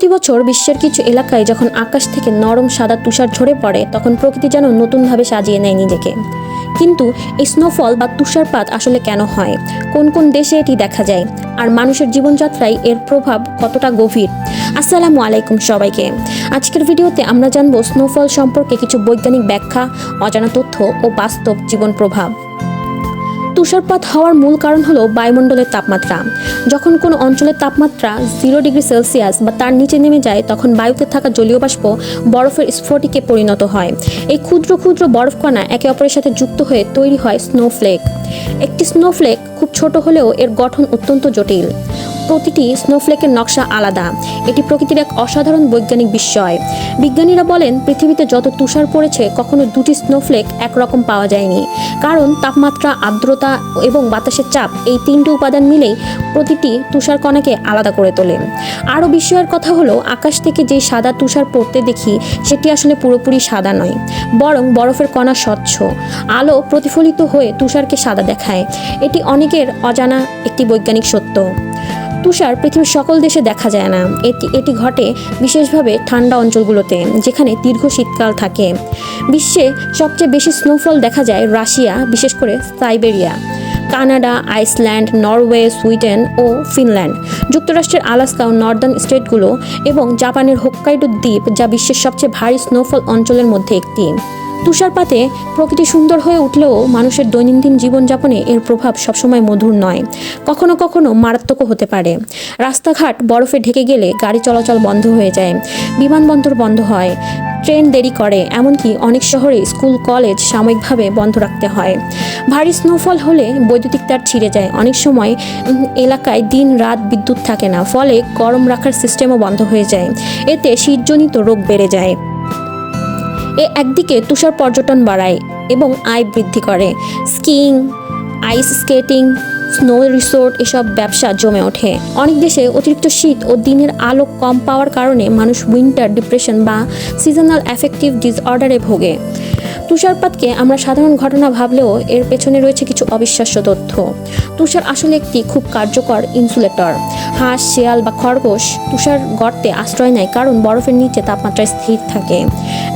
প্রতি বছর বিশ্বের কিছু এলাকায় যখন আকাশ থেকে নরম সাদা তুষার ঝরে পড়ে, তখন প্রকৃতি যেন নতুনভাবে সাজিয়ে নেয় নিজেকে। কিন্তু এই স্নোফল বা তুষারপাত আসলে কেন হয়? কোন কোন দেশে এটি দেখা যায়? আর মানুষের জীবনযাত্রায় এর প্রভাব কতটা গভীর? আসসালামু আলাইকুম সবাইকে। আজকের ভিডিওতে আমরা জানব স্নোফল সম্পর্কে কিছু বৈজ্ঞানিক ব্যাখ্যা, অজানা তথ্য ও বাস্তব জীবন প্রভাব। তুষারপাত হওয়ার মূল কারণ হলো বায়ুমণ্ডলের তাপমাত্রা। যখন কোনো অঞ্চলের তাপমাত্রা জিরো ডিগ্রি সেলসিয়াস বা তার নিচে নেমে যায়, তখন বায়ুতে থাকা জলীয় বাষ্প বরফের স্ফটিকে পরিণত হয়। এই ক্ষুদ্র ক্ষুদ্র বরফকণা একে অপরের সাথে যুক্ত হয়ে তৈরি হয় স্নোফ্লেক একটি স্নোফ্লেক খুব ছোট হলেও এর গঠন অত্যন্ত জটিল। প্রতিটি স্নোফ্লেকের নকশা আলাদা। এটি প্রকৃতির এক অসাধারণ বৈজ্ঞানিক বিস্ময়। বিজ্ঞানীরা বলেন, পৃথিবীতে যত তুষার পড়েছে, কখনো দুটি স্নোফ্লেক একরকম পাওয়া যায়নি। কারণ তাপমাত্রা, আর্দ্রতা এবং বাতাসের চাপ এই তিনটি উপাদান মিলেই প্রতিটি তুষার কণাকে আলাদা করে তোলে। আরও বিস্ময়ের কথা হলো, আকাশ থেকে যে সাদা তুষার পড়তে দেখি, সেটি আসলে পুরোপুরি সাদা নয়, বরং বরফের কণা স্বচ্ছ। আলো প্রতিফলিত হয়ে তুষারকে সাদা দেখায়। এটি অনেকের অজানা একটি বৈজ্ঞানিক সত্য। তুষার পৃথিবীর সকল দেশে দেখা যায় না। এটি এটি ঘটে বিশেষভাবে ঠান্ডা অঞ্চলগুলোতে, যেখানে দীর্ঘ শীতকাল থাকে। বিশ্বে সবচেয়ে বেশি স্নোফল দেখা যায় রাশিয়া, বিশেষ করে Siberia. Canada, Iceland, Norway, Sweden ও ফিনল্যান্ড। যুক্তরাষ্ট্রের আলাস্কা ও নর্দার্ন স্টেটগুলো এবং জাপানের হোক্কাইডো দ্বীপ, যা বিশ্বের সবচেয়ে ভারী স্নোফল অঞ্চলের মধ্যে একটি। তুষারপাতে প্রকৃতি সুন্দর হয়ে উঠলেও মানুষের দৈনন্দিন জীবনযাপনে এর প্রভাব সবসময় মধুর নয়। কখনো কখনো মারাত্মকও হতে পারে। রাস্তাঘাট বরফে ঢেকে গেলে গাড়ি চলাচল বন্ধ হয়ে যায়। বিমানবন্দর বন্ধ হয়। ট্রেন দেরি করে, এমনকি অনেক শহরে স্কুল, কলেজ সাময়িকভাবে বন্ধ রাখতে হয়। ভারী স্নোফল হলে বৈদ্যুতিক তার ছিঁড়ে যায়। অনেক সময় এলাকায় দিন রাত বিদ্যুৎ থাকে না, ফলে গরম রাখার সিস্টেমও বন্ধ হয়ে যায়। এতে শীতজনিত রোগ বেড়ে যায়। এ একদিকে তুষার পর্যটন বাড়ায় এবং আয় বৃদ্ধি করে। Skiing, ice skating, snow resort এসব ব্যবসা জমে ওঠে। অনেক দেশে অতিরিক্ত শীত ও দিনের আলো কম পাওয়ার কারণে মানুষ উইন্টার ডিপ্রেশন বা সিজনাল অ্যাফেক্টিভ ডিসঅর্ডারে ভোগে। তুষারপাতকে আমরা সাধারণ ঘটনা ভাবলেও এর পেছনে রয়েছে কিছু অবিশ্বাস্য তথ্য। তুষার আসলে একটি খুব কার্যকর ইনসুলেটর হাঁস, শেয়াল বা খরগোশ তুষার গর্তে আশ্রয় নেয় কারণ বরফের নিচে তাপমাত্রা স্থির থাকে।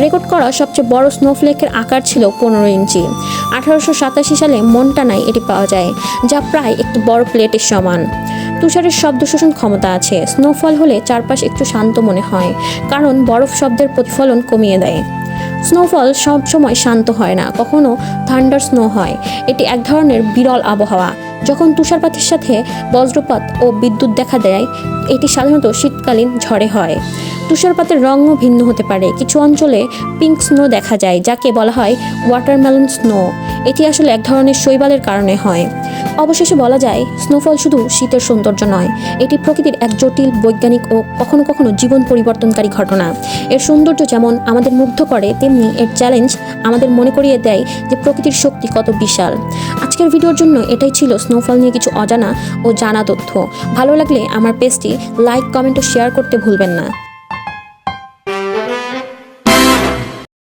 রেকর্ড করা সবচেয়ে বড় স্নোফ্লেকের আকার ছিল পনেরো ইঞ্চি। আঠারোশো সাতাশি সালে মন্টানায় এটি পাওয়া যায়, যা প্রায় একটি বড় প্লেটের সমান। তুষারের শব্দ শোষণ ক্ষমতা আছে। স্নোফল হলে চারপাশ একটু শান্ত মনে হয়, কারণ বরফ শব্দের প্রতিফলন কমিয়ে দেয়। স্নোফল সবসময় শান্ত হয় না, কখনো থান্ডার স্নো হয়। এটি এক ধরনের বিরল আবহাওয়া যখন তুষারপাতের সাথে বজ্রপাত ও বিদ্যুৎ দেখা দেয় এটি সাধারণত শীতকালীন ঝড়ে হয়। তুষারপাতের রঙও ভিন্ন হতে পারে। কিছু অঞ্চলে পিঙ্ক স্নো দেখা যায়, যাকে বলা হয় ওয়াটারমেলন স্নো এটি আসলে এক ধরনের শৈবালের কারণে হয়। অবশেষে বলা যায় স্নোফল শুধু শীতের সৌন্দর্য নয়, এটি প্রকৃতির এক জটিল, বৈজ্ঞানিক ও কখনো কখনো জীবন পরিবর্তনকারী ঘটনা। এর সৌন্দর্য যেমন আমাদের মুগ্ধ করে, তেমনি এর চ্যালেঞ্জ আমাদের মনে করিয়ে দেয় যে প্রকৃতির শক্তি কত বিশাল। আজকের ভিডিওর জন্য এটাই ছিল স্নোফল নিয়ে কিছু অজানা ও জানা তথ্য। ভালো লাগলে আমার পেজটি লাইক কমেন্ট ও শেয়ার করতে ভুলবেন না।